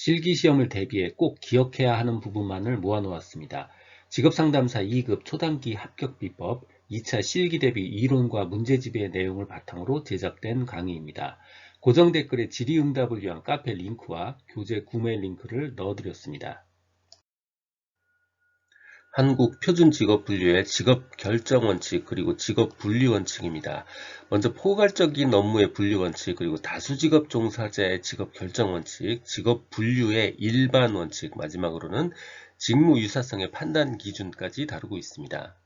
실기시험을 대비해 꼭 기억해야 하는 부분만을 모아놓았습니다. 직업상담사 2급 초단기 합격 비법 2차 실기 대비 이론과 문제집의 내용을 바탕으로 제작된 강의입니다. 고정 댓글에 질의응답을 위한 카페 링크와 교재 구매 링크를 넣어드렸습니다. 한국 표준 직업 분류의 직업 결정 원칙 그리고 직업 분류 원칙입니다. 먼저 포괄적인 업무의 분류 원칙 그리고 다수 직업 종사자의 직업 결정 원칙, 직업 분류의 일반 원칙, 마지막으로는 직무 유사성의 판단 기준까지 다루고 있습니다.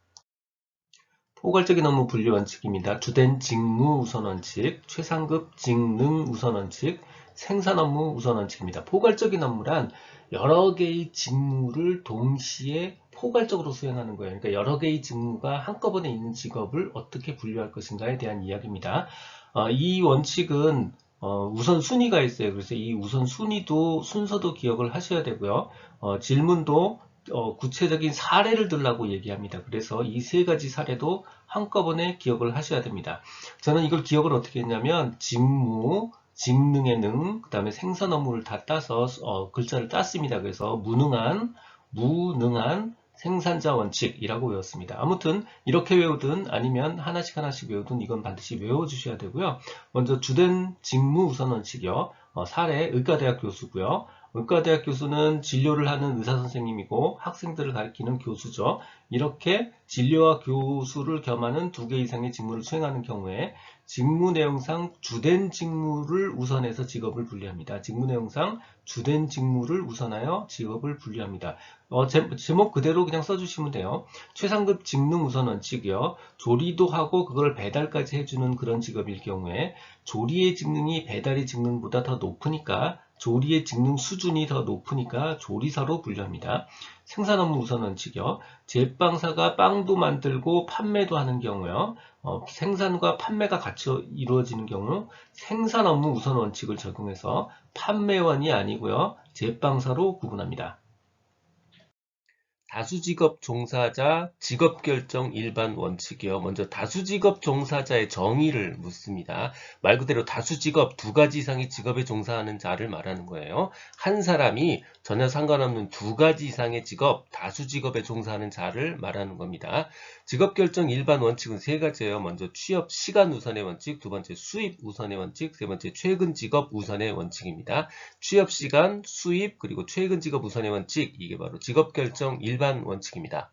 포괄적인 업무 분류 원칙입니다. 주된 직무 우선 원칙, 최상급 직능 우선 원칙, 생산 업무 우선 원칙입니다. 포괄적인 업무란 여러 개의 직무를 동시에 포괄적으로 수행하는 거예요. 그러니까 여러 개의 직무가 한꺼번에 있는 직업을 어떻게 분류할 것인가에 대한 이야기입니다. 어, 이 원칙은 어, 우선 순위가 있어요. 그래서 이 우선 순위도 순서도 기억을 하셔야 되고요. 어, 질문도 어, 구체적인 사례를 들라고 얘기합니다. 그래서 이 세 가지 사례도 한꺼번에 기억을 하셔야 됩니다. 저는 이걸 기억을 어떻게 했냐면 직무, 직능의 능, 그 다음에 생산 업무를 다 따서 어, 글자를 땄습니다. 그래서 무능한, 무능한, 생산자 원칙이라고 외웠습니다. 아무튼 이렇게 외우든 아니면 하나씩 하나씩 외우든 이건 반드시 외워주셔야 되고요. 먼저 주된 직무 우선 원칙이요. 어, 사례 의과대학 교수고요. 의과대학 교수는 진료를 하는 의사 선생님이고 학생들을 가르치는 교수죠. 이렇게 진료와 교수를 겸하는 두 개 이상의 직무를 수행하는 경우에 직무 내용상 주된 직무를 우선해서 직업을 분리합니다. 직무 내용상 주된 직무를 우선하여 직업을 분리합니다. 어, 제, 목 그대로 그냥 써주시면 돼요. 최상급 직능 우선 원칙이요. 조리도 하고 그걸 배달까지 해주는 그런 직업일 경우에 조리의 직능이 배달의 직능보다 더 높으니까 조리의 직능 수준이 더 높으니까 조리사로 분류합니다. 생산 업무 우선 원칙이요. 제빵사가 빵도 만들고 판매도 하는 경우요. 어, 생산과 판매가 같이 이루어지는 경우 생산 업무 우선 원칙을 적용해서 판매원이 아니고요. 제빵사로 구분합니다. 다수직업 종사자 직업결정 일반 원칙이요. 먼저 다수직업 종사자의 정의를 묻습니다. 말 그대로 다수직업 두 가지 이상의 직업에 종사하는 자를 말하는 거예요. 한 사람이 전혀 상관없는 두 가지 이상의 직업, 다수직업에 종사하는 자를 말하는 겁니다. 직업결정 일반 원칙은 세 가지예요. 먼저 취업 시간 우선의 원칙, 두 번째 수입 우선의 원칙, 세 번째 최근 직업 우선의 원칙입니다. 취업 시간, 수입, 그리고 최근 직업 우선의 원칙, 이게 바로 직업결정 일반 원칙입니다.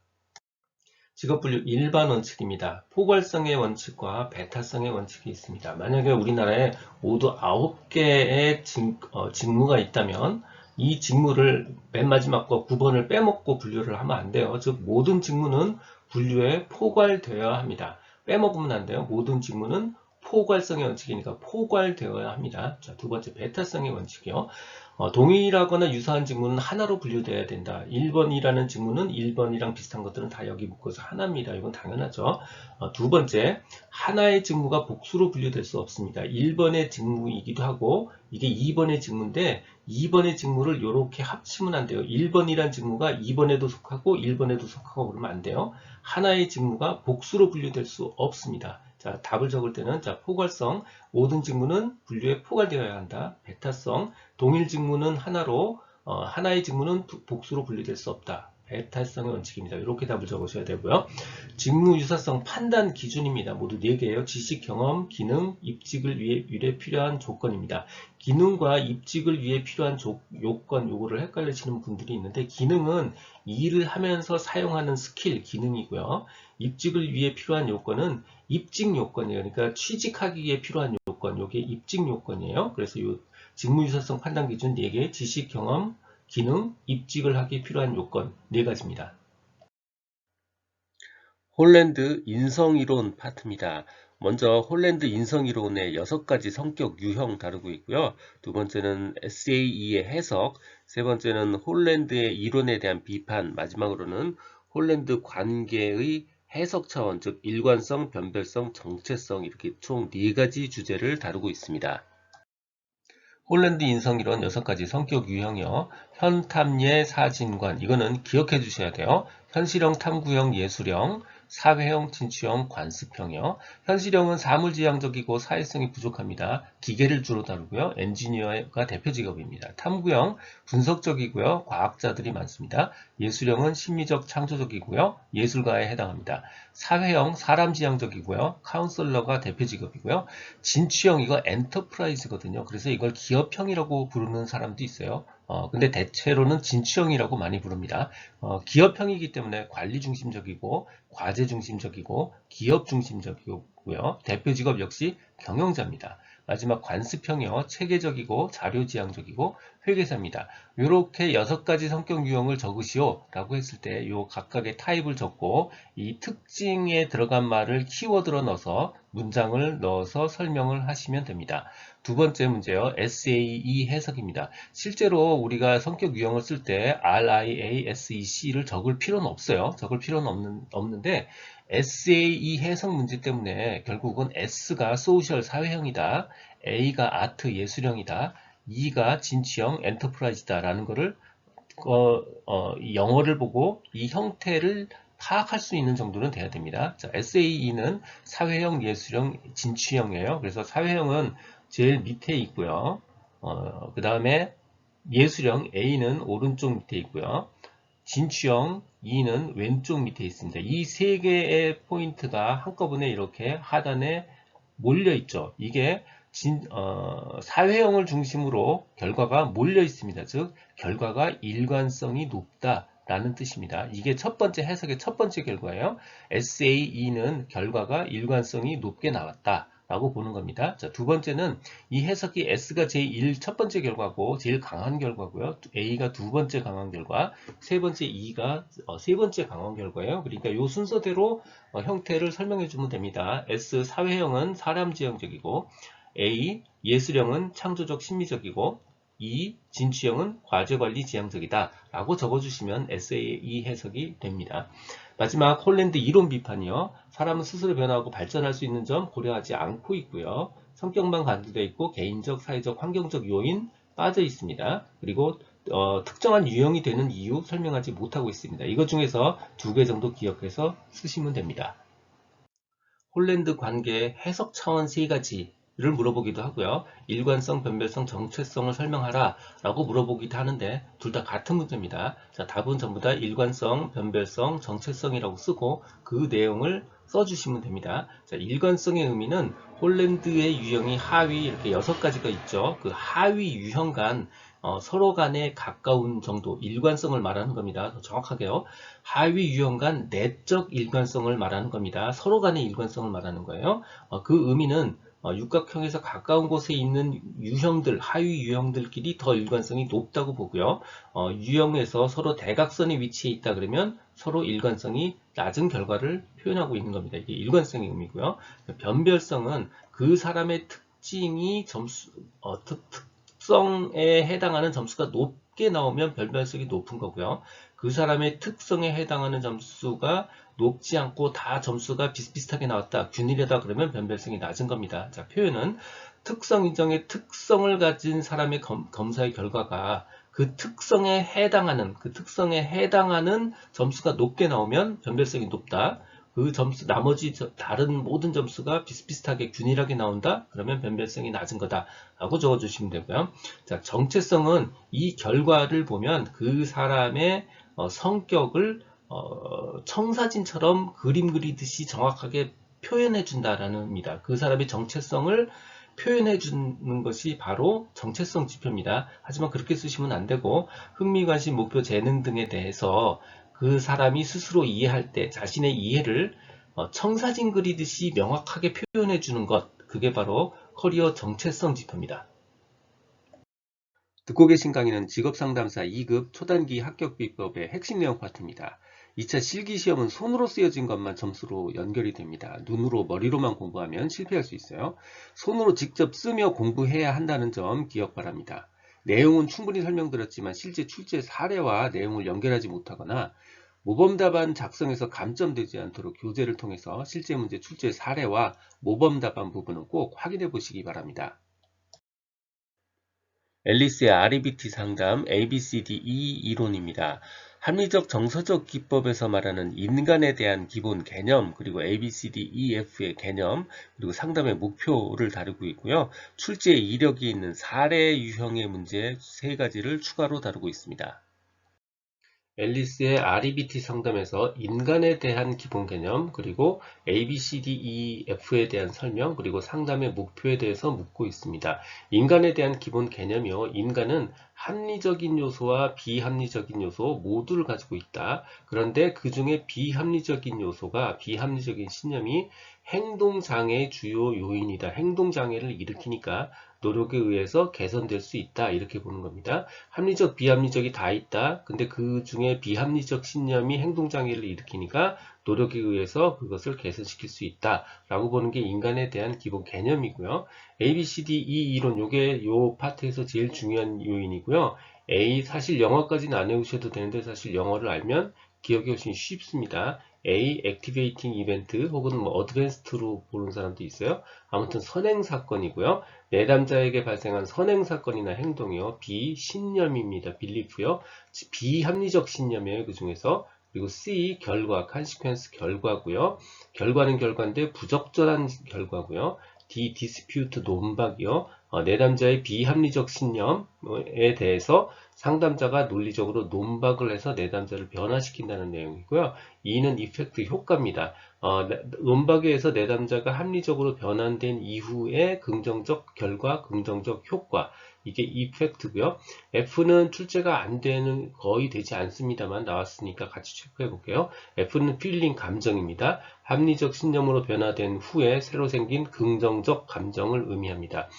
직업분류 일반 원칙입니다. 포괄성의 원칙과 배타성의 원칙이 있습니다. 만약에 우리나라에 모두 9개의 어, 직무가 있다면 이 직무를 맨 마지막 거 9번을 빼먹고 분류를 하면 안 돼요. 즉 모든 직무는 분류에 포괄되어야 합니다. 빼먹으면 안 돼요. 모든 직무는 포괄성의 원칙이니까 포괄되어야 합니다. 자, 두 번째 베타성의 원칙이요. 어, 동일하거나 유사한 직무는 하나로 분류되어야 된다. 1번이라는 직무는 1번이랑 비슷한 것들은 다 여기 묶어서 하나입니다. 이건 당연하죠. 어, 두 번째, 하나의 직무가 복수로 분류될 수 없습니다. 1번의 직무이기도 하고 이게 2번의 직무인데 2번의 직무를 이렇게 합치면 안 돼요. 1번이란 직무가 2번에도 속하고 1번에도 속하고 그러면 안 돼요. 하나의 직무가 복수로 분류될 수 없습니다. 자, 답을 적을 때는 자, 포괄성 모든 직무는 분류에 포괄되어야 한다. 베타성 동일 직무는 하나로 어, 하나의 직무는 복수로 분류될 수 없다. 배타성의 원칙입니다. 이렇게 답을 적으셔야 되고요. 직무 유사성 판단 기준입니다. 모두 4개예요. 지식, 경험, 기능, 입직을 위해 일에 필요한 조건입니다. 기능과 입직을 위해 필요한 조, 요건, 요거를 헷갈리시는 분들이 있는데 기능은 일을 하면서 사용하는 스킬, 기능이고요. 입직을 위해 필요한 요건은 입직 요건이에요. 그러니까 취직하기 위해 필요한 요건, 요게 입직 요건이에요. 그래서 요 직무 유사성 판단 기준 4개, 지식, 경험, 기능, 입직을 하기 필요한 요건 4가지입니다. 홀랜드 인성이론 파트입니다. 먼저 홀랜드 인성이론의 6가지 성격 유형 다루고 있고요. 두 번째는 SAE의 해석, 세 번째는 홀랜드의 이론에 대한 비판, 마지막으로는 홀랜드 관계의 해석 차원, 즉 일관성, 변별성, 정체성 이렇게 총 4가지 주제를 다루고 있습니다. 홀랜드 인성이론 6가지 성격 유형이요. 현탐예 사진관 이거는 기억해 주셔야 돼요. 현실형 탐구형 예술형 사회형 진취형 관습형이요. 현실형은 사물지향적이고 사회성이 부족합니다. 기계를 주로 다루고요. 엔지니어가 대표 직업입니다. 탐구형 분석적이고요. 과학자들이 많습니다. 예술형은 심리적 창조적이고요. 예술가에 해당합니다. 사회형 사람 지향적이고요. 카운슬러가 대표 직업이고요. 진취형 이거 엔터프라이즈거든요. 그래서 이걸 기업형이라고 부르는 사람도 있어요. 어, 근데 대체로는 진취형이라고 많이 부릅니다. 어, 기업형이기 때문에 관리 중심적이고 과제 중심적이고 기업 중심적이고요. 대표 직업 역시 경영자입니다. 마지막 관습형이요. 체계적이고 자료지향적이고 회계사입니다. 이렇게 여섯 가지 성격 유형을 적으시오 라고 했을 때이 각각의 타입을 적고 이 특징에 들어간 말을 키워드로 넣어서 문장을 넣어서 설명을 하시면 됩니다. 두 번째 문제요. SAE 해석입니다. 실제로 우리가 성격 유형을 쓸 때 RIASEC를 적을 필요는 없어요. 적을 필요는 없는, 없는데 SAE 해석 문제 때문에 결국은 S가 소셜 사회형이다. A가 아트 예술형이다. E가 진취형 엔터프라이즈다. 라는 거를 어, 어, 영어를 보고 이 형태를 파악할 수 있는 정도는 돼야 됩니다. 자, SAE는 사회형, 예술형, 진취형이에요. 그래서 사회형은 제일 밑에 있고요. 어, 그 다음에 예술형 A는 오른쪽 밑에 있고요. 진취형 E는 왼쪽 밑에 있습니다. 이 세 개의 포인트가 한꺼번에 이렇게 하단에 몰려 있죠. 이게 진, 어, 사회형을 중심으로 결과가 몰려 있습니다. 즉 결과가 일관성이 높다 라는 뜻입니다. 이게 첫 번째 해석의 첫 번째 결과예요. SAE는 결과가 일관성이 높게 나왔다. 라고 보는 겁니다. 자, 두 번째는 이 해석이 S가 제1 첫 번째 결과고 제일 강한 결과고요. A가 두 번째 강한 결과, 세 번째 E가 어, 세 번째 강한 결과예요. 그러니까 이 순서대로 어, 형태를 설명해 주면 됩니다. S 사회형은 사람 지형적이고 A 예술형은 창조적 심미적이고 E 진취형은 과제관리 지향적이다 라고 적어주시면 SAE 해석이 됩니다. 마지막 홀랜드 이론 비판이요. 사람은 스스로 변화하고 발전할 수 있는 점 고려하지 않고 있고요. 성격만 간주되어 있고 개인적, 사회적, 환경적 요인 빠져 있습니다. 그리고 어, 특정한 유형이 되는 이유 설명하지 못하고 있습니다. 이것 중에서 두 개 정도 기억해서 쓰시면 됩니다. 홀랜드 관계 해석 차원 세 가지 를 물어보기도 하고요. 일관성, 변별성, 정체성을 설명하라 라고 물어보기도 하는데 둘 다 같은 문제입니다. 자, 답은 전부 다 일관성, 변별성, 정체성이라고 쓰고 그 내용을 써주시면 됩니다. 자, 일관성의 의미는 홀랜드의 유형이 하위 이렇게 여섯 가지가 있죠. 그 하위 유형 간 어, 서로 간에 가까운 정도 일관성을 말하는 겁니다. 정확하게요. 하위 유형 간 내적 일관성을 말하는 겁니다. 서로 간의 일관성을 말하는 거예요. 어, 그 의미는 어, 육각형에서 가까운 곳에 있는 유형들, 하위 유형들끼리 더 일관성이 높다고 보고요. 어, 유형에서 서로 대각선에 위치해 있다 그러면 서로 일관성이 낮은 결과를 표현하고 있는 겁니다. 이게 일관성의 의미고요. 변별성은 그 사람의 특징이 점수, 어, 특, 특성에 해당하는 점수가 높게 나오면 변별성이 높은 거고요. 그 사람의 특성에 해당하는 점수가 높지 않고 다 점수가 비슷비슷하게 나왔다. 균일하다 그러면 변별성이 낮은 겁니다. 자, 표현은 특성 인정의 특성을 가진 사람의 검, 검사의 결과가 그 특성에 해당하는 그 특성에 해당하는 점수가 높게 나오면 변별성이 높다. 그 점수 나머지 다른 모든 점수가 비슷비슷하게 균일하게 나온다 그러면 변별성이 낮은 거다 라고 적어주시면 되고요 자 정체성은 이 결과를 보면 그 사람의 어, 성격을 어, 청사진처럼 그림 그리듯이 정확하게 표현해 준다라는 의미다. 그 사람의 정체성을 표현해 주는 것이 바로 정체성 지표입니다. 하지만 그렇게 쓰시면 안 되고 흥미, 관심, 목표, 재능 등에 대해서 그 사람이 스스로 이해할 때 자신의 이해를 어, 청사진 그리듯이 명확하게 표현해 주는 것 그게 바로 커리어 정체성 지표입니다. 듣고 계신 강의는 직업상담사 2급 초단기 합격비법의 핵심 내용 파트입니다. 2차 실기시험은 손으로 쓰여진 것만 점수로 연결이 됩니다. 눈으로 머리로만 공부하면 실패할 수 있어요. 손으로 직접 쓰며 공부해야 한다는 점 기억 바랍니다. 내용은 충분히 설명드렸지만 실제 출제 사례와 내용을 연결하지 못하거나 모범 답안 작성에서 감점되지 않도록 교재를 통해서 실제 문제 출제 사례와 모범 답안 부분은 꼭 확인해 보시기 바랍니다. 앨리스의 REBT 상담 ABCDE 이론입니다. 합리적 정서적 기법에서 말하는 인간에 대한 기본 개념, 그리고 A, B, C, D, E, F의 개념, 그리고 상담의 목표를 다루고 있고요. 출제 이력이 있는 사례 유형의 문제 세 가지를 추가로 다루고 있습니다. 앨리스의 REBT 상담에서 인간에 대한 기본 개념, 그리고 A, B, C, D, E, F에 대한 설명, 그리고 상담의 목표에 대해서 묻고 있습니다. 인간에 대한 기본 개념이요. 인간은 합리적인 요소와 비합리적인 요소 모두를 가지고 있다. 그런데 그 중에 비합리적인 요소가 비합리적인 신념이 행동장애의 주요 요인이다. 행동장애를 일으키니까 노력에 의해서 개선될 수 있다. 이렇게 보는 겁니다. 합리적, 비합리적이 다 있다. 근데 그 중에 비합리적 신념이 행동장애를 일으키니까 노력에 의해서 그것을 개선시킬 수 있다. 라고 보는 게 인간에 대한 기본 개념이고요. A, B, C, D, E 이론 요게 요 파트에서 제일 중요한 요인이고요. A 사실 영어까지는 안 외우셔도 되는데 사실 영어를 알면 기억이 훨씬 쉽습니다. A, 액티베이팅 이벤트 혹은 뭐 어드밴스트로 보는 사람도 있어요. 아무튼 선행 사건이고요. 내담자에게 발생한 선행 사건이나 행동이요. B, 신념입니다. 빌리프요. 비합리적 신념이에요. 그 중에서 그리고 C, 결과, 컨시퀀스 결과고요. 결과는 결과인데 부적절한 결과고요. D, 디스퓨트 논박이요. 어, 내담자의 비합리적 신념에 대해서 상담자가 논리적으로 논박을 해서 내담자를 변화시킨다는 내용이고요. E는 이펙트 효과입니다. 어, 논박에 의해서 내담자가 합리적으로 변환된 이후에 긍정적 결과, 긍정적 효과 이게 이펙트고요. F는 출제가 안 되는 거의 되지 않습니다만 나왔으니까 같이 체크해 볼게요. F는 필링 감정입니다. 합리적 신념으로 변화된 후에 새로 생긴 긍정적 감정을 의미합니다.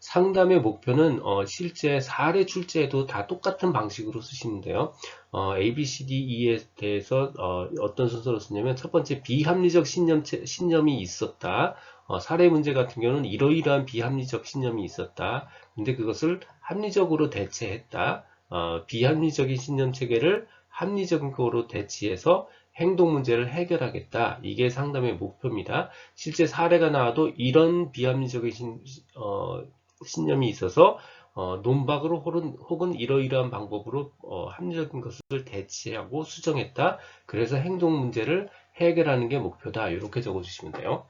상담의 목표는 어, 실제 사례 출제에도 다 똑같은 방식으로 쓰시면 돼요. 어, A, B, C, D, E에 대해서 어, 떤 순서로 쓰냐면 첫 번째 비합리적 신념, 신념이 있었다. 어, 사례 문제 같은 경우는 이러이러한 비합리적 신념이 있었다. 근데 그것을 합리적으로 대체했다. 어, 비합리적인 신념 체계를 합리적으로 대치해서 행동 문제를 해결하겠다. 이게 상담의 목표입니다. 실제 사례가 나와도 이런 비합리적인 신, 어, 신념이 있어서 어, 논박으로 혹은, 혹은 이러이러한 방법으로 어, 합리적인 것을 대체하고 수정했다. 그래서 행동 문제를 해결하는 게 목표다. 이렇게 적어주시면 돼요.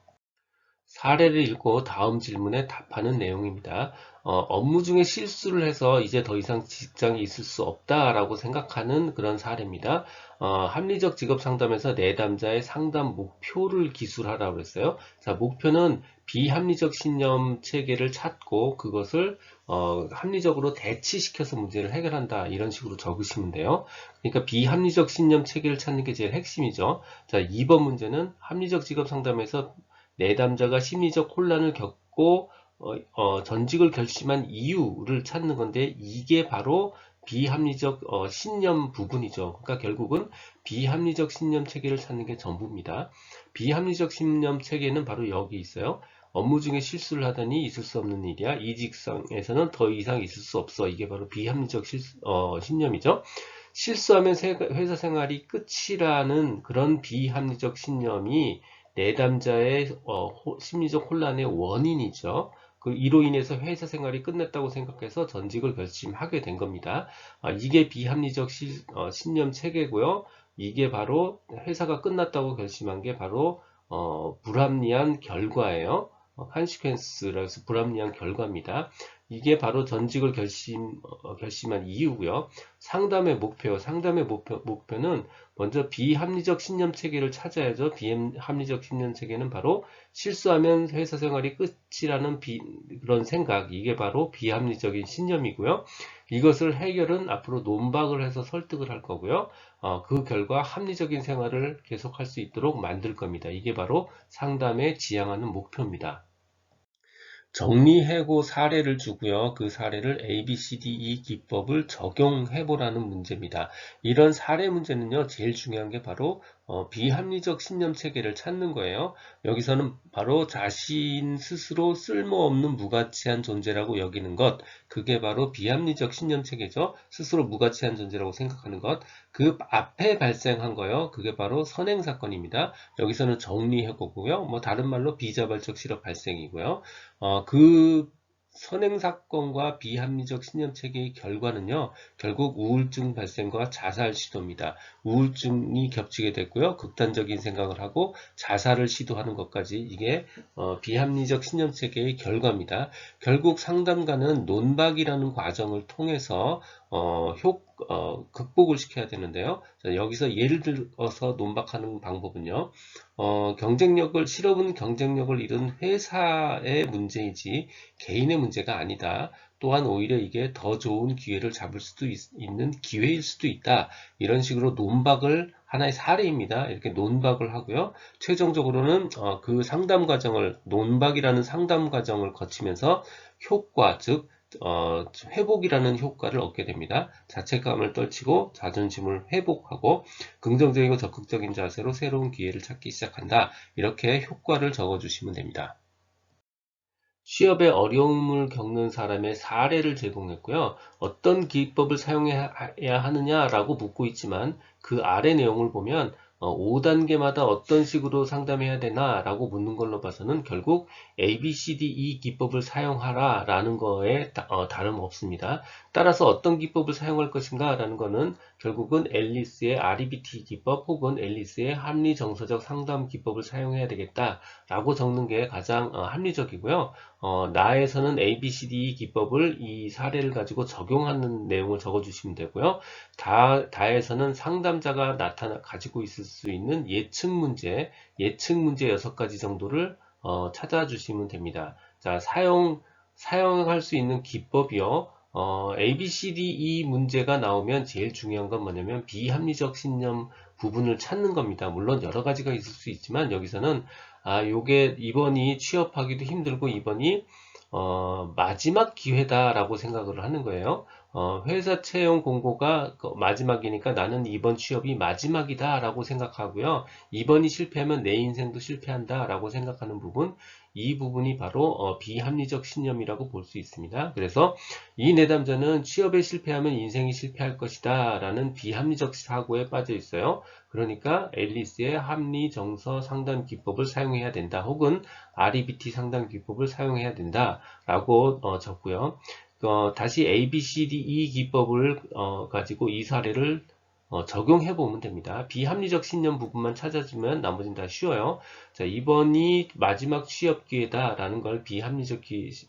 사례를 읽고 다음 질문에 답하는 내용입니다. 어, 업무 중에 실수를 해서 이제 더 이상 직장에 있을 수 없다라고 생각하는 그런 사례입니다. 어, 합리적 직업 상담에서 내담자의 상담 목표를 기술하라고 했어요. 자, 목표는 비합리적 신념 체계를 찾고 그것을 어, 합리적으로 대치시켜서 문제를 해결한다 이런 식으로 적으시면 돼요. 그러니까 비합리적 신념 체계를 찾는 게 제일 핵심이죠. 자, 2번 문제는 합리적 직업 상담에서 내담자가 심리적 혼란을 겪고 어, 어, 전직을 결심한 이유를 찾는 건데 이게 바로 비합리적 어, 신념 부분이죠. 그러니까 결국은 비합리적 신념 체계를 찾는 게 전부입니다. 비합리적 신념 체계는 바로 여기 있어요. 업무 중에 실수를 하다니 있을 수 없는 일이야. 이 직성에서는 더 이상 있을 수 없어. 이게 바로 비합리적 실수, 어, 신념이죠. 실수하면 회사 생활이 끝이라는 그런 비합리적 신념이 내담자의 어, 심리적 혼란의 원인이죠. 그 이로 인해서 회사 생활이 끝났다고 생각해서 전직을 결심하게 된 겁니다. 아, 이게 비합리적 시, 어, 신념 체계고요. 이게 바로 회사가 끝났다고 결심한 게 바로 어, 불합리한 결과예요. 컨시퀀스라고 해서 불합리한 결과입니다. 이게 바로 전직을 결심, 어, 결심한 이유고요. 상담의 목표, 상담의 목표, 목표는 먼저 비합리적 신념 체계를 찾아야죠. 비합리적 신념 체계는 바로 실수하면 회사 생활이 끝이라는 비, 그런 생각, 이게 바로 비합리적인 신념이고요. 이것을 해결은 앞으로 논박을 해서 설득을 할 거고요. 어, 그 결과 합리적인 생활을 계속할 수 있도록 만들 겁니다. 이게 바로 상담에 지향하는 목표입니다. 정리해고 사례를 주고요. 그 사례를 A, B, C, D, E 기법을 적용해 보라는 문제입니다. 이런 사례 문제는요. 제일 중요한 게 바로 어, 비합리적 신념 체계를 찾는 거예요. 여기서는 바로 자신 스스로 쓸모없는 무가치한 존재라고 여기는 것. 그게 바로 비합리적 신념 체계죠. 스스로 무가치한 존재라고 생각하는 것. 그 앞에 발생한 거요. 그게 바로 선행 사건입니다. 여기서는 정리해고고요. 뭐 다른 말로 비자발적 실업 발생이고요. 어, 그 선행사건과 비합리적 신념체계의 결과는요, 결국 우울증 발생과 자살 시도입니다. 우울증이 겹치게 됐고요, 극단적인 생각을 하고 자살을 시도하는 것까지 이게 어, 비합리적 신념체계의 결과입니다. 결국 상담가는 논박이라는 과정을 통해서 어, 효, 어, 극복을 시켜야 되는데요. 자, 여기서 예를 들어서 논박하는 방법은요. 어, 경쟁력을 실업은 경쟁력을 잃은 회사의 문제이지 개인의 문제가 아니다. 또한 오히려 이게 더 좋은 기회를 잡을 수도 있, 는 기회일 수도 있다. 이런 식으로 논박을 하나의 사례입니다. 이렇게 논박을 하고요. 최종적으로는 어, 그 상담 과정을 논박이라는 상담 과정을 거치면서 효과 즉 어, 회복이라는 효과를 얻게 됩니다. 자책감을 떨치고 자존심을 회복하고 긍정적이고 적극적인 자세로 새로운 기회를 찾기 시작한다. 이렇게 효과를 적어주시면 됩니다. 취업에 어려움을 겪는 사람의 사례를 제공했고요. 어떤 기법을 사용해야 하느냐라고 묻고 있지만 그 아래 내용을 보면 5단계마다 어, 어떤 식으로 상담해야 되나 라고 묻는 걸로 봐서는 결국 A, B, C, D, E 기법을 사용하라 라는 거에 어, 다름없습니다. 따라서 어떤 기법을 사용할 것인가 라는 것은 결국은 앨리스의 REBT 기법 혹은 앨리스의 합리정서적 상담 기법을 사용해야 되겠다 라고 적는 게 가장 어, 합리적이고요. 어, 나에서는 ABCD 기법을 이 사례를 가지고 적용하는 내용을 적어주시면 되고요. 다, 다에서는 상담자가 나타나 가지고 있을 수 있는 예측 문제, 예측 문제 6가지 정도를 어, 찾아주시면 됩니다. 자, 사용, 사용할 수 있는 기법이요. 어, A, B, C, D, E 문제가 나오면 제일 중요한 건 뭐냐면 비합리적 신념 부분을 찾는 겁니다. 물론 여러 가지가 있을 수 있지만 여기서는 아, 요게 이번이 취업하기도 힘들고 이번이 어, 마지막 기회다라고 생각을 하는 거예요. 어, 회사 채용 공고가 그 마지막이니까 나는 이번 취업이 마지막이다 라고 생각하고요. 이번이 실패하면 내 인생도 실패한다 라고 생각하는 부분, 이 부분이 바로 어, 비합리적 신념이라고 볼 수 있습니다. 그래서 이 내담자는 취업에 실패하면 인생이 실패할 것이다 라는 비합리적 사고에 빠져 있어요. 그러니까 앨리스의 합리 정서 상담 기법을 사용해야 된다 혹은 REBT 상담 기법을 사용해야 된다 라고 어, 적고요. 어, 다시 A, B, C, D, E 기법을 어, 가지고 이 사례를 어, 적용해 보면 됩니다. 비합리적 신념 부분만 찾아주면 나머지는 다 쉬워요. 자, 이번이 마지막 취업 기회다 라는 걸 비합리적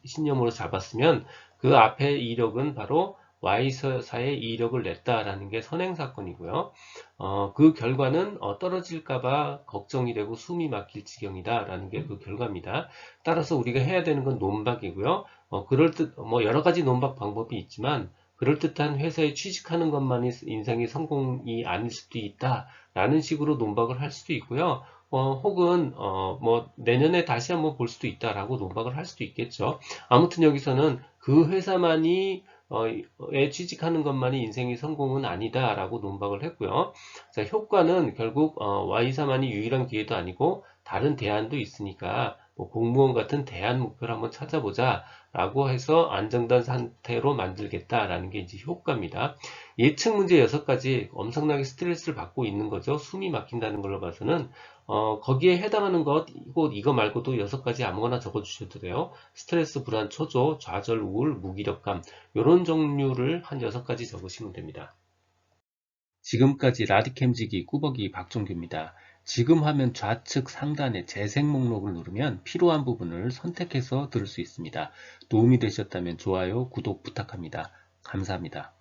신념으로 잡았으면 그 앞에 이력은 바로 Y사에 이력을 냈다라는 게 선행사건이고요. 어, 그 결과는 어, 떨어질까봐 걱정이 되고 숨이 막힐 지경이다라는 게 그 결과입니다. 따라서 우리가 해야 되는 건 논박이고요. 어, 그럴 듯 뭐 여러 가지 논박 방법이 있지만 그럴듯한 회사에 취직하는 것만이 인생의 성공이 아닐 수도 있다 라는 식으로 논박을 할 수도 있고요. 어, 혹은 어, 뭐 내년에 다시 한번 볼 수도 있다라고 논박을 할 수도 있겠죠. 아무튼 여기서는 그 회사만이 어, 에 취직하는 것만이 인생의 성공은 아니다 라고 논박을 했고요. 자, 효과는 결국 어, Y사만이 유일한 기회도 아니고 다른 대안도 있으니까 뭐 공무원 같은 대안 목표를 한번 찾아보자 라고 해서 안정된 상태로 만들겠다라는 게 이제 효과입니다. 예측 문제 6가지 엄청나게 스트레스를 받고 있는 거죠. 숨이 막힌다는 걸로 봐서는 어, 거기에 해당하는 것, 이거, 이거 말고도 6가지 아무거나 적어주셔도 돼요. 스트레스, 불안, 초조, 좌절, 우울, 무기력감 이런 종류를 한 6가지 적으시면 됩니다. 지금까지 라디캠지기 꾸벅이 박종규입니다. 지금 화면 좌측 상단의 재생 목록을 누르면 필요한 부분을 선택해서 들을 수 있습니다. 도움이 되셨다면 좋아요, 구독 부탁합니다. 감사합니다.